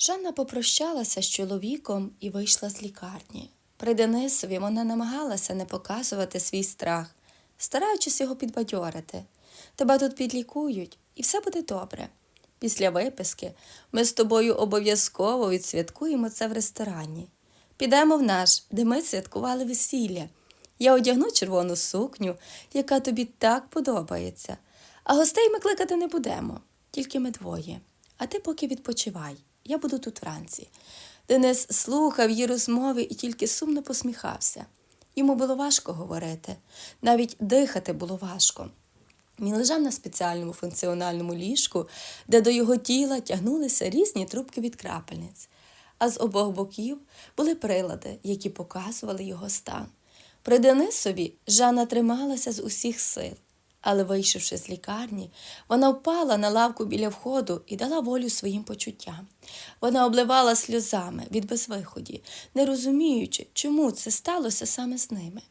Жанна попрощалася з чоловіком і вийшла з лікарні. При Денисові вона намагалася не показувати свій страх, стараючись його підбадьорити. Тебе тут підлікують, і все буде добре. Після виписки ми з тобою обов'язково відсвяткуємо це в ресторані. Підемо в наш, де ми святкували весілля. Я одягну червону сукню, яка тобі так подобається. А гостей ми кликати не будемо, тільки ми двоє. А ти поки відпочивай, я буду тут вранці. Денис слухав її розмови і тільки сумно посміхався. Йому було важко говорити, навіть дихати було важко. Він лежав на спеціальному функціональному ліжку, де до його тіла тягнулися різні трубки від крапельниць, а з обох боків були прилади, які показували його стан. При Денисові Жанна трималася з усіх сил, але, вийшовши з лікарні, вона впала на лавку біля входу і дала волю своїм почуттям. Вона обливала сльозами від безвиході, не розуміючи, чому це сталося саме з ними.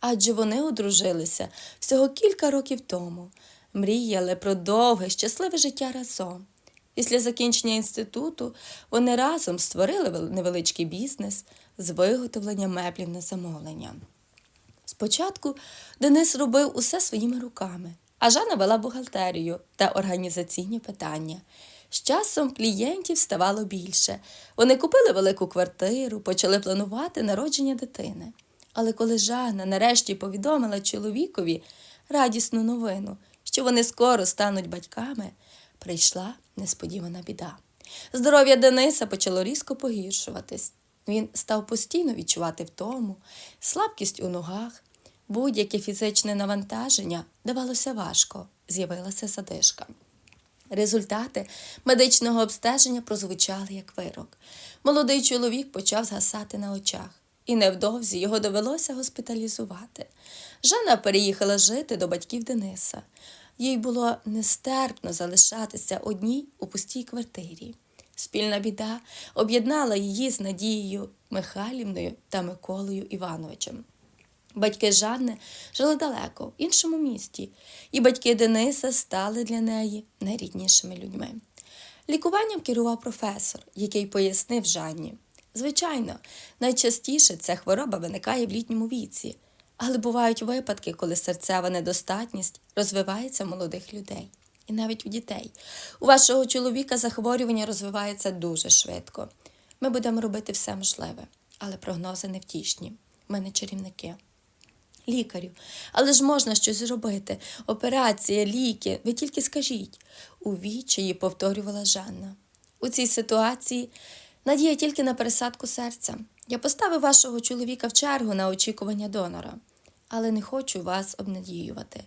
Адже вони одружилися всього кілька років тому, мріяли про довге, щасливе життя разом. Після закінчення інституту вони разом створили невеличкий бізнес з виготовлення меблів на замовлення. Спочатку Денис робив усе своїми руками, а Жанна вела бухгалтерію та організаційні питання. З часом клієнтів ставало більше. Вони купили велику квартиру, почали планувати народження дитини. Але коли Жанна нарешті повідомила чоловікові радісну новину, що вони скоро стануть батьками, прийшла несподівана біда. Здоров'я Дениса почало різко погіршуватись. Він став постійно відчувати втому, слабкість у ногах, будь-яке фізичне навантаження давалося важко, з'явилася задишка. Результати медичного обстеження прозвучали як вирок. Молодий чоловік почав згасати на очах, і невдовзі його довелося госпіталізувати. Жанна переїхала жити до батьків Дениса. Їй було нестерпно залишатися одній у пустій квартирі. Спільна біда об'єднала її з Надією Михайлівною та Миколою Івановичем. Батьки Жанни жили далеко, в іншому місті, і батьки Дениса стали для неї найріднішими людьми. Лікуванням керував професор, який пояснив Жанні. Звичайно, найчастіше ця хвороба виникає в літньому віці, але бувають випадки, коли серцева недостатність розвивається в молодих людей і навіть у дітей. У вашого чоловіка захворювання розвивається дуже швидко. Ми будемо робити все можливе, але прогнози невтішні. Ми не чарівники. Лікарю, але ж можна щось зробити. Операція, ліки, ви тільки скажіть. У відчаї повторювала Жанна. У цій ситуації надія тільки на пересадку серця. Я поставив вашого чоловіка в чергу на очікування донора, але не хочу вас обнадіювати.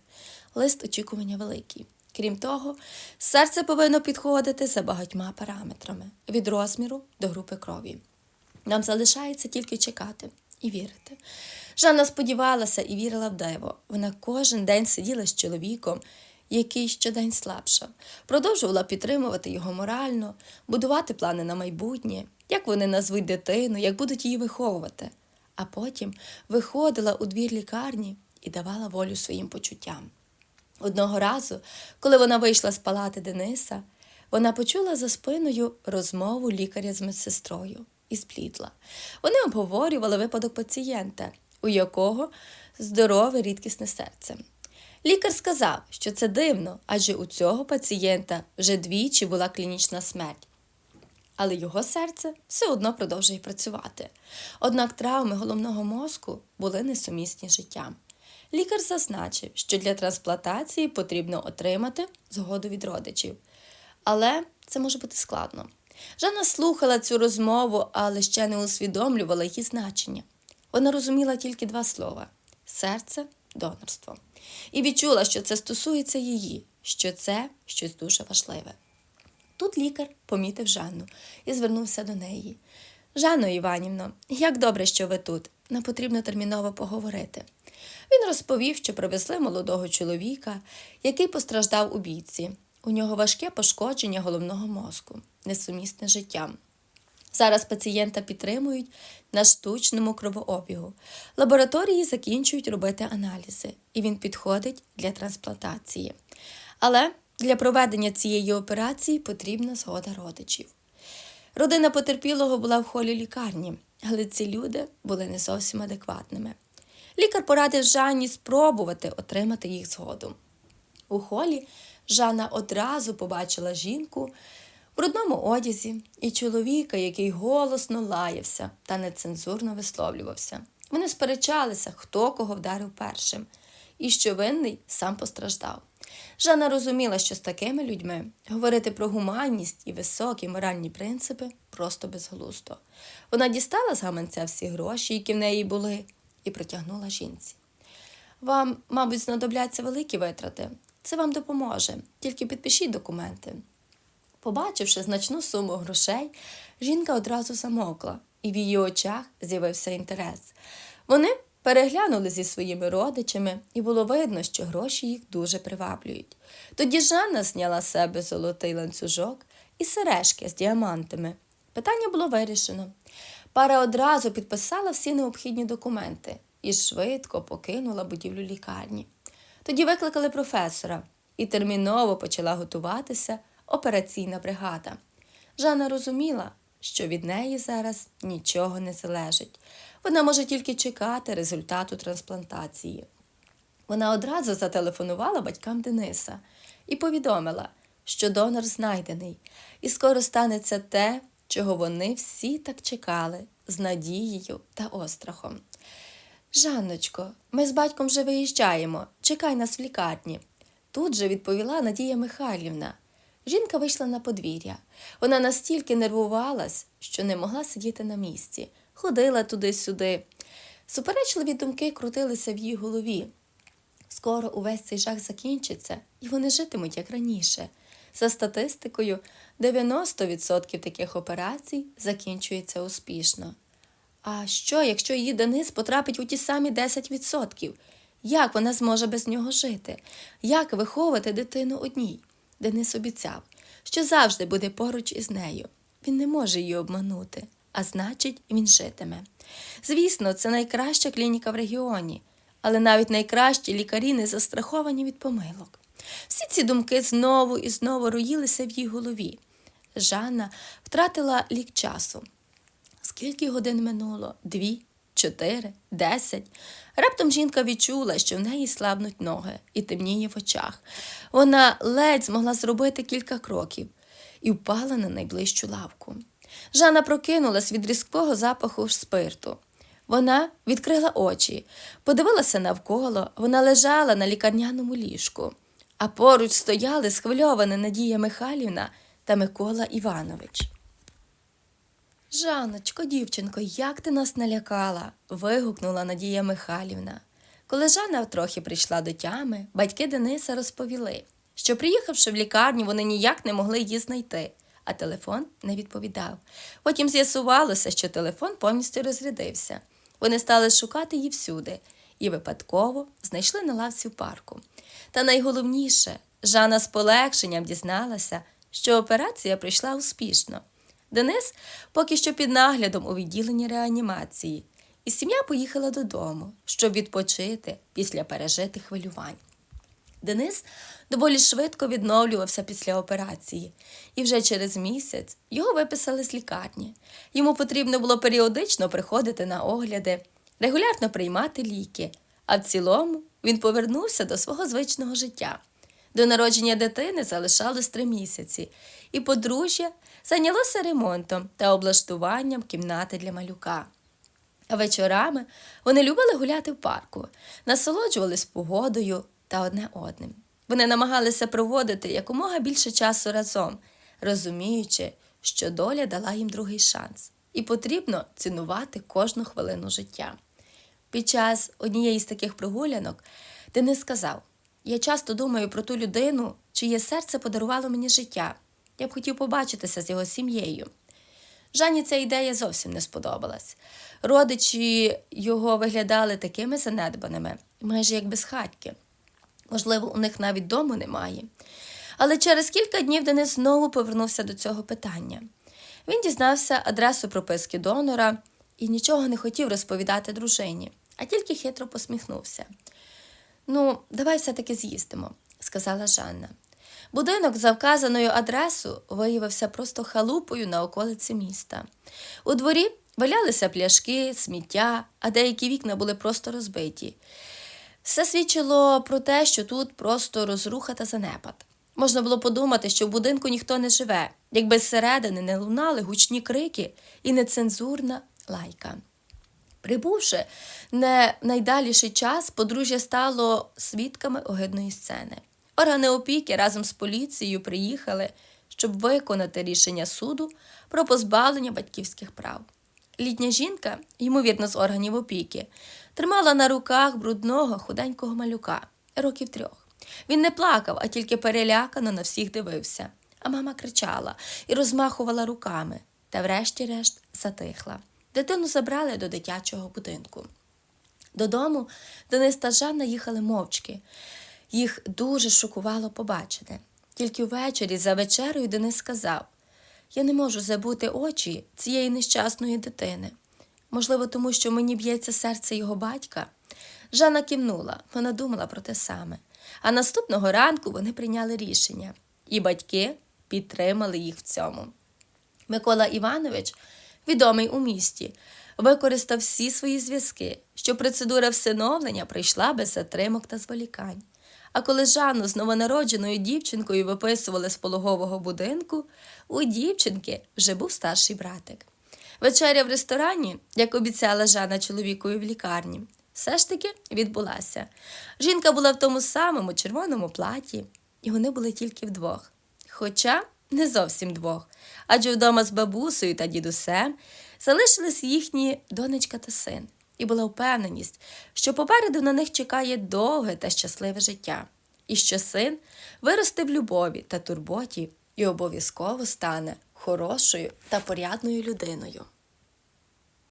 Лист очікування великий. Крім того, серце повинно підходити за багатьма параметрами від розміру до групи крові. Нам залишається тільки чекати і вірити. Жанна сподівалася і вірила в диво. Вона кожен день сиділа з чоловіком, який щодень слабшав, продовжувала підтримувати його морально, будувати плани на майбутнє, як вони назвуть дитину, як будуть її виховувати. А потім виходила у двір лікарні і давала волю своїм почуттям. Одного разу, коли вона вийшла з палати Дениса, вона почула за спиною розмову лікаря з медсестрою і сплітла. Вони обговорювали випадок пацієнта, у якого здорове рідкісне серце. Лікар сказав, що це дивно, адже у цього пацієнта вже двічі була клінічна смерть. Але його серце все одно продовжує працювати. Однак травми головного мозку були несумісні життям. Лікар зазначив, що для трансплантації потрібно отримати згоду від родичів. Але це може бути складно. Жанна слухала цю розмову, але ще не усвідомлювала її значення. Вона розуміла тільки два слова серце, донорство. І відчула, що це стосується її, що це щось дуже важливе. Тут лікар помітив Жанну і звернувся до неї. Жанно Іванівно, як добре, що ви тут. Нам потрібно терміново поговорити. Він розповів, що привезли молодого чоловіка, який постраждав у бійці. У нього важке пошкодження головного мозку, несумісне з життям. Зараз пацієнта підтримують на штучному кровообігу. Лабораторії закінчують робити аналізи, і він підходить для трансплантації. Але для проведення цієї операції потрібна згода родичів. Родина потерпілого була в холі лікарні, але ці люди були не зовсім адекватними. Лікар порадив Жанні спробувати отримати їх згоду. У холі Жанна одразу побачила жінку в брудному одязі і чоловіка, який голосно лаявся та нецензурно висловлювався. Вони сперечалися, хто кого вдарив першим, і що винний сам постраждав. Жанна розуміла, що з такими людьми говорити про гуманність і високі моральні принципи просто безглуздо. Вона дістала з гаманця всі гроші, які в неї були, і протягнула жінці. Вам, мабуть, знадобляться великі витрати. Це вам допоможе, тільки підпишіть документи. Побачивши значну суму грошей, жінка одразу замовкла, і в її очах з'явився інтерес. Вони переглянули зі своїми родичами, і було видно, що гроші їх дуже приваблюють. Тоді Жанна зняла з себе золотий ланцюжок і сережки з діамантами. Питання було вирішено. Пара одразу підписала всі необхідні документи і швидко покинула будівлю лікарні. Тоді викликали професора, і терміново почала готуватися операційна бригада. Жанна розуміла, що від неї зараз нічого не залежить. Вона може тільки чекати результату трансплантації. Вона одразу зателефонувала батькам Дениса і повідомила, що донор знайдений, і скоро станеться те, чого вони всі так чекали, з надією та острахом. Жанночко, ми з батьком вже виїжджаємо, чекай нас в лікарні. Тут же відповіла Надія Михайлівна. Жінка вийшла на подвір'я. Вона настільки нервувалась, що не могла сидіти на місці, ходила туди-сюди. Суперечливі думки крутилися в її голові. Скоро увесь цей жах закінчиться, і вони житимуть як раніше. За статистикою, 90% таких операцій закінчується успішно. А що, якщо її Денис потрапить у ті самі 10%? Як вона зможе без нього жити? Як виховувати дитину одній? Денис обіцяв, що завжди буде поруч із нею. Він не може її обманути, а значить, він житиме. Звісно, це найкраща клініка в регіоні, але навіть найкращі лікарі не застраховані від помилок. Всі ці думки знову і знову роїлися в її голові. Жанна втратила лік часу. Скільки годин минуло? Дві, чотири, десять. Раптом жінка відчула, що в неї слабнуть ноги і темніє в очах. Вона ледь змогла зробити кілька кроків і впала на найближчу лавку. Жанна прокинулась від різкого запаху спирту. Вона відкрила очі, подивилася навколо, вона лежала на лікарняному ліжку, а поруч стояли схвильована Надія Михайлівна та Микола Іванович. Жанночко, дівчинко, як ти нас налякала. вигукнула Надія Михайлівна. Коли Жанна трохи прийшла до тями, батьки Дениса розповіли, що, приїхавши в лікарню, вони ніяк не могли її знайти, а телефон не відповідав. Потім з'ясувалося, що телефон повністю розрядився. Вони стали шукати її всюди і випадково знайшли на лавці в парку. Та найголовніше, Жанна з полегшенням дізналася, що операція пройшла успішно. Денис поки що під наглядом у відділенні реанімації, і сім'я поїхала додому, щоб відпочити після пережитих хвилювань. Денис доволі швидко відновлювався після операції, і вже через місяць його виписали з лікарні. Йому потрібно було періодично приходити на огляди, регулярно приймати ліки, а в цілому він повернувся до свого звичного життя. До народження дитини залишалось три місяці, і подружжя зайнялося ремонтом та облаштуванням кімнати для малюка. А вечорами вони любили гуляти в парку, насолоджувались погодою та одне одним. Вони намагалися проводити якомога більше часу разом, розуміючи, що доля дала їм другий шанс, і потрібно цінувати кожну хвилину життя. Під час однієї з таких прогулянок Денис сказав: Я часто думаю про ту людину, чиє серце подарувало мені життя. Я б хотів побачитися з його сім'єю. Жанні ця ідея зовсім не сподобалась. Родичі його виглядали такими занедбаними, майже як безхатьки. Можливо, у них навіть дому немає. Але через кілька днів Денис знову повернувся до цього питання. Він дізнався адресу прописки донора і нічого не хотів розповідати дружині, а тільки хитро посміхнувся. Ну, давай все-таки з'їстимо, сказала Жанна. Будинок за вказаною адресою виявився просто халупою на околиці міста. У дворі валялися пляшки, сміття, а деякі вікна були просто розбиті. Все свідчило про те, що тут просто розруха та занепад. Можна було подумати, що в будинку ніхто не живе, якби зсередини не лунали гучні крики і нецензурна лайка. Прибувши не найдаліший час, подружжя стало свідками огидної сцени. Органи опіки разом з поліцією приїхали, щоб виконати рішення суду про позбавлення батьківських прав. Літня жінка, ймовірно, з органів опіки, тримала на руках брудного худенького малюка років трьох. Він не плакав, а тільки перелякано на всіх дивився. А мама кричала і розмахувала руками, та врешті-решт затихла. Дитину забрали до дитячого будинку. Додому Денис та Жанна їхали мовчки. Їх дуже шокувало побачене. Тільки ввечері за вечерою Денис сказав: Я не можу забути очі цієї нещасної дитини. Можливо, тому що мені б'ється серце його батька. Жанна кивнула, вона думала про те саме. А наступного ранку вони прийняли рішення, і батьки підтримали їх в цьому. Микола Іванович, відомий у місті, використав всі свої зв'язки, щоб процедура всиновлення прийшла без затримок та зволікань. А коли Жанну з новонародженою дівчинкою виписували з пологового будинку, у дівчинки вже був старший братик. Вечеря в ресторані, як обіцяла Жанна чоловікові в лікарні, все ж таки відбулася. Жінка була в тому самому червоному платі, і вони були тільки вдвох. Хоча не зовсім двох, адже вдома з бабусею та дідусем залишились їхні донечка та син, і була впевненість, що попереду на них чекає довге та щасливе життя, і що син виросте в любові та турботі і обов'язково стане хорошою та порядною людиною.